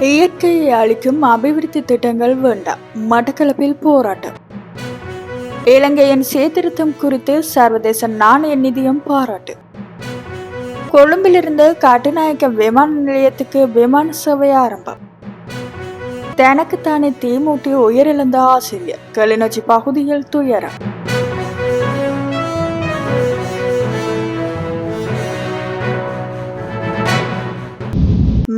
இயற்கையை அளிக்கும் அபிவிருத்தி திட்டங்கள் வேண்டாம். மட்டக்களப்பில் போராட்டம். இலங்கையின் சீர்திருத்தம் குறித்து சர்வதேச நாணய நிதியம் பாராட்டு. கொழும்பிலிருந்து கட்டுநாயக்க விமான நிலையத்துக்கு விமான சேவை ஆரம்பம். தனக்குத்தானே தீமூட்டி உயிரிழந்த ஆசிரியர். கிளிநொச்சி பகுதியில் துயரம்.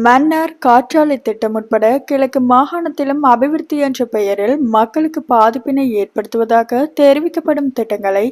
மன்னார் காற்றாலை திட்டம் உட்பட கிழக்கு மாகாணத்திலும் அபிவிருத்தி என்ற பெயரில் மக்களுக்கு பாதிப்பினை ஏற்படுத்துவதாக தெரிவிக்கப்படும் திட்டங்களை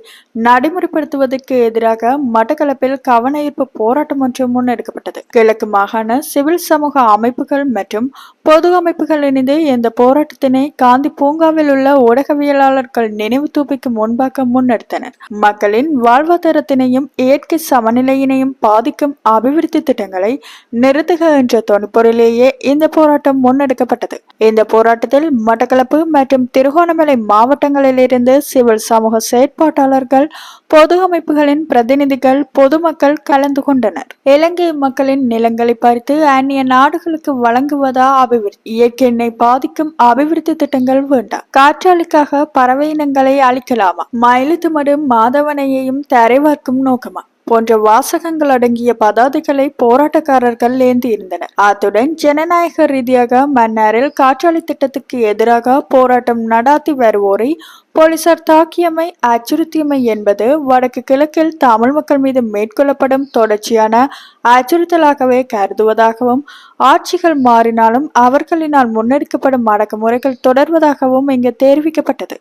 நடைமுறைப்படுத்துவதற்கு எதிராக மட்டக்களப்பில் கவனயீர்ப்பு போராட்டம் ஒன்று முன்னெடுக்கப்பட்டது. கிழக்கு மாகாண சிவில் சமூக அமைப்புகள் மற்றும் பொது அமைப்புகள் இணைந்து இந்த போராட்டத்தினை காந்தி பூங்காவில் உள்ள ஊடகவியலாளர்கள் நினைவு தூபிக்கு முன்பாக முன்னெடுத்தனர். மக்களின் வாழ்வாதாரத்தினையும் இயற்கை சமநிலையினையும் பாதிக்கும் அபிவிருத்தி திட்டங்களை நிறுத்துக என்ற தொனிப்பொருளிலேயே இந்த போராட்டம் முன்னெடுக்கப்பட்டது. இந்த போராட்டத்தில் மட்டக்களப்பு மற்றும் திருகோணமலை மாவட்டங்களிலிருந்து சிவில் சமூக செயற்பாட்டாளர்கள் பொது அமைப்புகளின் பிரதிநிதிகள் பொதுமக்கள் கலந்து கொண்டனர். இலங்கை மக்களின் நிலங்களை பறித்து அந்நிய நாடுகளுக்கு வழங்குவதா அபிவிருத்தி இயற்கை பாதிக்கும் அபிவிருத்தி திட்டங்கள் வேண்டாம் காற்றாலுக்காக பறவை இனங்களை அழிக்கலாமா? மயிலுத்துமடு மாதவனையையும் தரைவார்க்கும் நோக்கமா? போன்ற வாசகங்கள் அடங்கிய பதாதைகளை போராட்டக்காரர்கள் ஏந்தி இருந்தனர் அத்துடன் ஜனநாயக ரீதியாக மன்னாரில் காற்றாலை திட்டத்துக்கு எதிராக போராட்டம் நடாத்தி வருவோரை போலீசார் தாக்கியமை அச்சுறுத்தியமை என்பது வடக்கு கிழக்கில் தமிழ் மக்கள் மீது மேற்கொள்ளப்படும் தொடர்ச்சியான அச்சுறுத்தலாகவே கருதுவதாகவும் ஆட்சிகள் மாறினாலும் அவர்களினால் முன்னெடுக்கப்படும் அடக்குமுறைகள் தொடர்வதாகவும் இங்கு தெரிவிக்கப்பட்டது.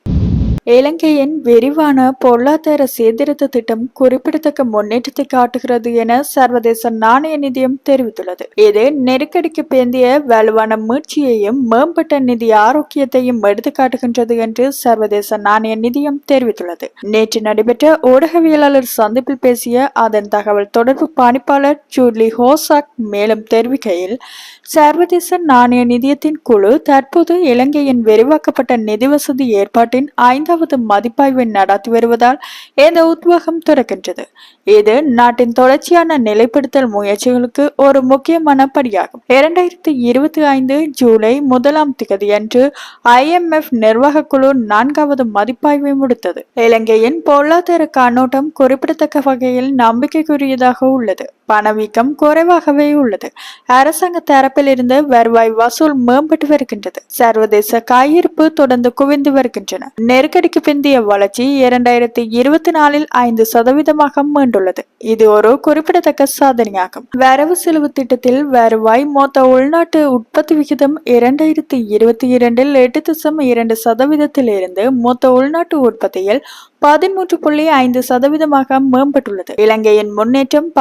இலங்கையின் விரிவான பொருளாதார சீர்திருத்த திட்டம் குறிப்பிடத்தக்க முன்னேற்றத்தை காட்டுகிறது என சர்வதேச நாணய நிதியம் தெரிவித்துள்ளது. இது நெருக்கடிக்கு பேந்திய வலுவான மீட்சியையும் மேம்பட்ட நிதி ஆரோக்கியத்தையும் எடுத்து காட்டுகின்றது என்று சர்வதேச நாணய நிதியம் தெரிவித்துள்ளது. நேற்று நடைபெற்ற ஊடகவியலாளர் சந்திப்பில் பேசிய அதன் தகவல் தொடர்பு பணிப்பாளர் ஜூலி ஹோசாக் மேலும் தெரிவிக்கையில் சர்வதேச நாணய நிதியத்தின் குழு தற்போது இலங்கையின் விரிவாக்கப்பட்ட நிதி வசதி ஏற்பாட்டின் ஐந்தாவது மதிப்பாய்வை நடத்தி வருவதால் இந்த உத்வேகம் துறக்கின்றது. இது நாட்டின் தொடர்ச்சியான நிலைப்படுத்தல் முயற்சிகளுக்கு ஒரு முக்கியமான படியாகும். இரண்டாயிரத்தி இருபத்தி ஐந்து ஜூலை முதலாம் திகதியன்று ஐஎம்எஃப் நிர்வாக குழு நான்காவது மதிப்பாய்வை முடித்தது. இலங்கையின் பொருளாதார கண்ணோட்டம் குறிப்பிடத்தக்க வகையில் நம்பிக்கைக்குரியதாக உள்ளது. பணவீக்கம் குறைவாகவே உள்ளது. அரசாங்க தரப்பிலிருந்து வருவாய் வசூல் மேம்பட்டு வருகின்றது. சர்வதேச கையிருப்பு தொடர்ந்து குவிந்து வருகின்றன. நெருக்கடிக்கு பிந்திய வளர்ச்சி இரண்டாயிரத்தி இருபத்தி நாலில் ஐந்து சதவீதமாக மீண்டுள்ளது. இது ஒரு குறிப்பிடத்தக்க சாதனையாகும். வரவு செலவு திட்டத்தில் வருவாய் மொத்த உள்நாட்டு உற்பத்தி விகிதம் இரண்டாயிரத்தி இருபத்தி இரண்டில் எட்டு தசம் இரண்டு சதவீதத்தில் இருந்து மொத்த உள்நாட்டு உற்பத்தியில் பதிமூன்று புள்ளி ஐந்து சதவீதமாக மேம்பட்டுள்ளது. இலங்கையின் முன்னேற்றம்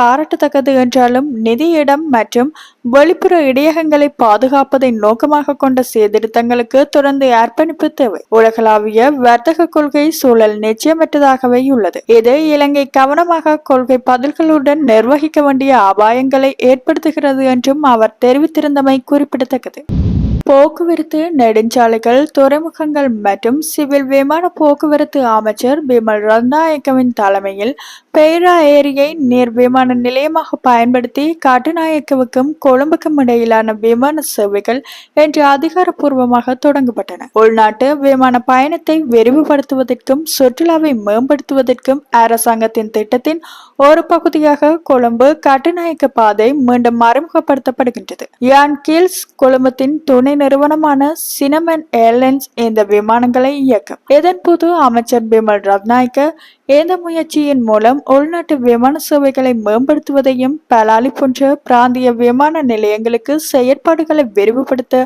பாராட்டத்தக்கது என்றாலும் நிதி இடம் மற்றும் வெளிப்புற இடையகங்களை பாதுகாப்பதை நோக்கமாக கொண்ட சீர்திருத்தங்களுக்கு தொடர்ந்து அர்ப்பணிப்பு தேவை. உலகளாவிய வர்த்தக கொள்கை சூழல் நிச்சயமற்றதாகவே உள்ளது. இது இலங்கை கவனமாக கொள்கை பதில்களுடன் நிர்வகிக்க வேண்டிய அபாயங்களை ஏற்படுத்துகிறது என்றும் அவர் தெரிவித்திருந்தமை குறிப்பிடத்தக்கது. போக்குவரத்து நெடுஞ்சாலைகள் துறைமுகங்கள் மற்றும் சிவில் விமான போக்குவரத்து அமைச்சர் பிமல் ரத்நாயக்கவின் தலைமையில் பெய்ரா ஏரியை நீர் விமான நிலையமாக பயன்படுத்தி கட்டுநாயக்கவுக்கும் கொழும்புக்கும் இடையிலான விமான சேவைகள் இன்று அதிகாரப்பூர்வமாக தொடங்கப்பட்டன. உள்நாட்டு விமான பயணத்தை விரிவுபடுத்துவதற்கும் சுற்றுலாவை மேம்படுத்துவதற்கும் அரசாங்கத்தின் திட்டத்தின் ஒரு பகுதியாக கொழும்பு கட்டுநாயக்க பாதை மீண்டும் அறிமுகப்படுத்தப்படுகின்றது. யான் கீல்ஸ் கொழும்பத்தின் துணை நிறுவனமான சினமன் ஏர்லைன்ஸ் இந்த விமானங்களை இயக்கும். இதன்போது அமைச்சர் பிமல் ரத்நாயக்க இந்த முயற்சியின் மூலம் உள்நாட்டு விமான சேவைகளை மேம்படுத்துவதையும் பலாலி போன்ற பிராந்திய விமான நிலையங்களுக்கு செயற்பாடுகளை விரிவுபடுத்த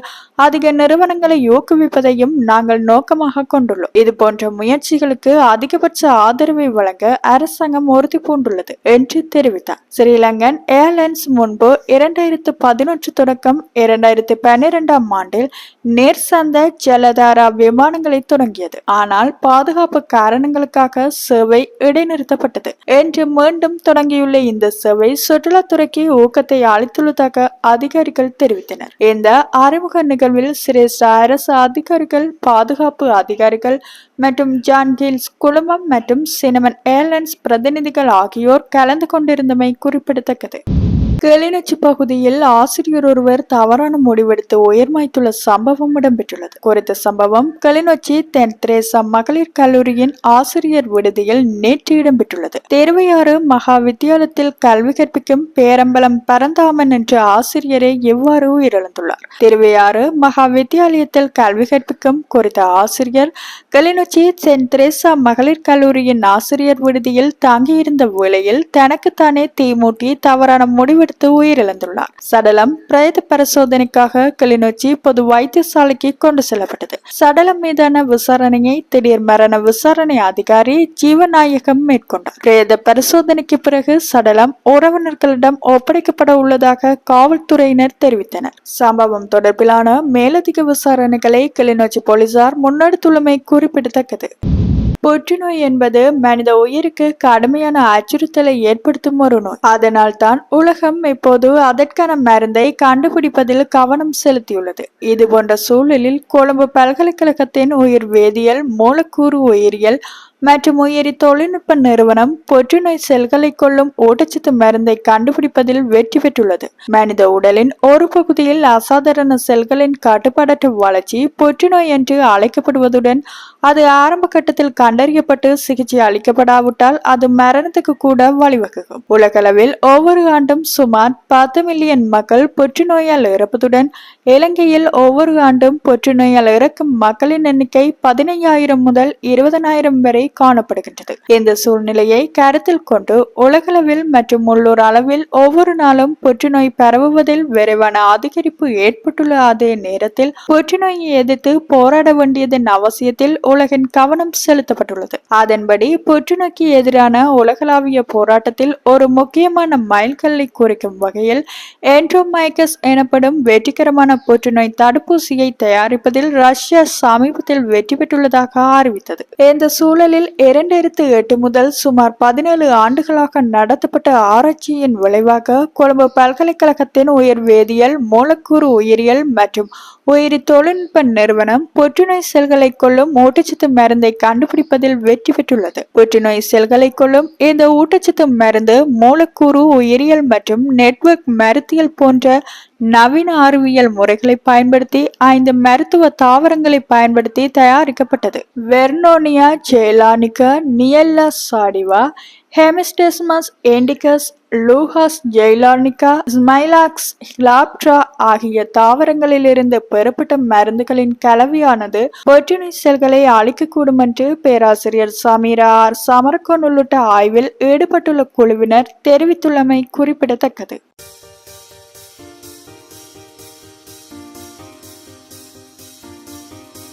அதிக நிறுவனங்களை ஊக்குவிப்பதையும் நாங்கள் நோக்கமாக கொண்டுள்ளோம். இது போன்ற முயற்சிகளுக்கு அதிகபட்ச ஆதரவை வழங்க அரசாங்கம் உறுதி பூண்டுள்ளது என்று தெரிவித்தார். ஸ்ரீலங்கன் ஏர்லைன்ஸ் முன்பு இரண்டாயிரத்து பதினொன்று தொடக்கம் இரண்டாயிரத்து பன்னிரெண்டாம் ஆண்டில் நேர்சந்த ஜலதாரா விமானங்களை தொடங்கியது. ஆனால் பாதுகாப்பு காரணங்களுக்காக சேவை இடைநிறுத்தப்பட்டது. என்று மீண்டும் தொடங்கியுள்ள இந்த சேவை சுற்றுலாத்துறைக்கு ஊக்கத்தை அளித்துள்ளதாக அதிகாரிகள் தெரிவித்தனர். இந்த அறிமுக நிகழ்வில் சிரேஷ்ட அரசு அதிகாரிகள் பாதுகாப்பு அதிகாரிகள் மற்றும் ஜான்கில்ஸ் குழுமம் மற்றும் சினமன் ஏர்லைன்ஸ் பிரதிநிதிகள் ஆகியோர் கலந்து கொண்டிருந்தமை குறிப்பிடத்தக்கது. கிளிநொச்சி பகுதியில் ஆசிரியர் ஒருவர் தவறான முடிவெடுத்து உயர்மாய்த்துள்ள சம்பவம் இடம்பெற்றுள்ளது. குறித்த சம்பவம் கிளிநொச்சி தென் திரேசா மகளிர் கல்லூரியின் ஆசிரியர் விடுதியில் நேற்று இடம்பெற்றுள்ளது. திருவையாறு மகா வித்தியாலயத்தில் கல்வி கற்பிக்கும் பேரம்பலம் பரந்தாமன் என்ற ஆசிரியரை எவ்வாறு உயிரிழந்துள்ளார்? திருவையாறு மகா வித்தியாலயத்தில் கல்வி கற்பிக்கும் குறித்த ஆசிரியர் கிளிநொச்சி சென்ட் திரேசா மகளிர் கல்லூரியின் ஆசிரியர் விடுதியில் தங்கியிருந்த வேளையில் தனக்குத்தானே தீமூட்டி தவறான முடிவு விடுத்து உயிரிழந்துள்ளார். சடலம் பிரேத பரிசோதனைக்காக கிளிநொச்சி பொது வைத்தியசாலைக்கு கொண்டு செல்லப்பட்டது. சடலம் மீதான விசாரணையை திடீர் மரண விசாரணை அதிகாரி ஜீவநாயகம் மேற்கொண்டார். பிரேத பரிசோதனைக்கு பிறகு சடலம் உறவினர்களிடம் ஒப்படைக்கப்பட உள்ளதாக காவல்துறையினர் தெரிவித்தனர். சம்பவம் தொடர்பிலான மேலதிக விசாரணைகளை கிளிநொச்சி போலீசார் முன்னெடுத்துள்ளமை குறிப்பிடத்தக்கது. புற்றுநோய் என்பது மனித உயிருக்கு கடுமையான அச்சுறுத்தலை ஏற்படுத்தும் ஒரு நோய். அதனால் தான் உலகம் இப்போது அதற்கான மருந்தை கண்டுபிடிப்பதில் கவனம் செலுத்தியுள்ளது. இது போன்ற சூழலில் கொழும்பு பல்கலைக்கழகத்தின் உயிர் வேதியியல் மூலக்கூறு உயிரியல் மற்றும் உயிரி தொழில்நுட்ப நிறுவனம் புற்றுநோய் செல்களை கொள்ளும் ஊட்டச்சத்து மருந்தை கண்டுபிடிப்பதில் வெற்றி பெற்றுள்ளது. மனித உடலின் ஒரு பகுதியில் அசாதாரண செல்களின் கட்டுப்பாடற்ற வளர்ச்சி புற்றுநோய் என்று அழைக்கப்படுவதுடன் அது ஆரம்ப கட்டத்தில் கண்டறியப்பட்டு சிகிச்சை அளிக்கப்படாவிட்டால் அது மரணத்துக்கு கூட வழிவகுக்கும். உலகளவில் ஒவ்வொரு ஆண்டும் சுமார் பத்து மில்லியன் மக்கள் புற்றுநோயால் இறப்பதுடன் இலங்கையில் ஒவ்வொரு ஆண்டும் புற்றுநோயால் இறக்கும் மக்களின் எண்ணிக்கை பதினையாயிரம் முதல் இருபதனாயிரம் வரை காணப்படுகின்றது. இந்த சூழ்நிலையை கருத்தில் கொண்டு உலகளவில் மற்றும் உள்ளூர் அளவில் ஒவ்வொரு நாளும் புற்றுநோய் பரவுவதில் விரைவான அதிகரிப்பு ஏற்பட்டுள்ள அதே நேரத்தில் புற்றுநோயை எதிர்த்து போராட வேண்டியதன் அவசியத்தில் உலகின் கவனம் செலுத்தப்பட்டுள்ளது. அதன்படி புற்றுநோய்க்கு எதிரான உலகளாவிய போராட்டத்தில் ஒரு முக்கியமான மைல்கல்லை குறிக்கும் வகையில் என்ட்ரோமைக்கஸ் எனப்படும் வெற்றிகரமான புற்றுநோய் தடுப்பூசியை தயாரிப்பதில் ரஷ்யா சமீபத்தில் வெற்றி பெற்றுள்ளதாக அறிவித்தது. இந்த சூழலில் இரண்டாயிரத்து எட்டு முதல் சுமார் பதினேழு ஆண்டுகளாக நடத்தப்பட்ட ஆராய்ச்சியின் விளைவாக கொழும்பு பல்கலைக்கழகத்தின் உயிர் வேதியியல் மூலக்கூறு உயிரியல் மற்றும் உயிரி தொழில்நுட்ப நிறுவனம் புற்றுநோய் செல்களை கொள்ளும் ஊட்டச்சத்து மருந்தை கண்டுபிடிப்பதில் வெற்றி பெற்றுள்ளது. புற்றுநோய் செல்களை கொள்ளும் இந்த ஊட்டச்சத்து மருந்து மூலக்கூறு உயிரியல் மற்றும் நெட்வொர்க் மருத்தியல் போன்ற நவீன அறிவியல் முறைகளை பயன்படுத்தி ஐந்து மருத்துவ தாவரங்களை பயன்படுத்தி தயாரிக்கப்பட்டது. வெர்னோனியா ஜெயலானிகா நியல்லா சாடிவா ஹெமிஸ்டெஸ்மஸ் ஏண்டிகஸ் லூஹாஸ் ஜெய்லானிகா ஸ்மைலாக்ஸ் ஹிலாப்ட்ரா ஆகிய தாவரங்களிலிருந்து பெறப்பட்ட மருந்துகளின் கலவையானது புற்றுநோய் செல்களை அழிக்கக்கூடும் என்று பேராசிரியர் சமீரா ஆர் சமரகோன் உள்ளிட்ட ஆய்வில் ஈடுபட்டுள்ள குழுவினர் தெரிவித்துள்ளமை குறிப்பிடத்தக்கது.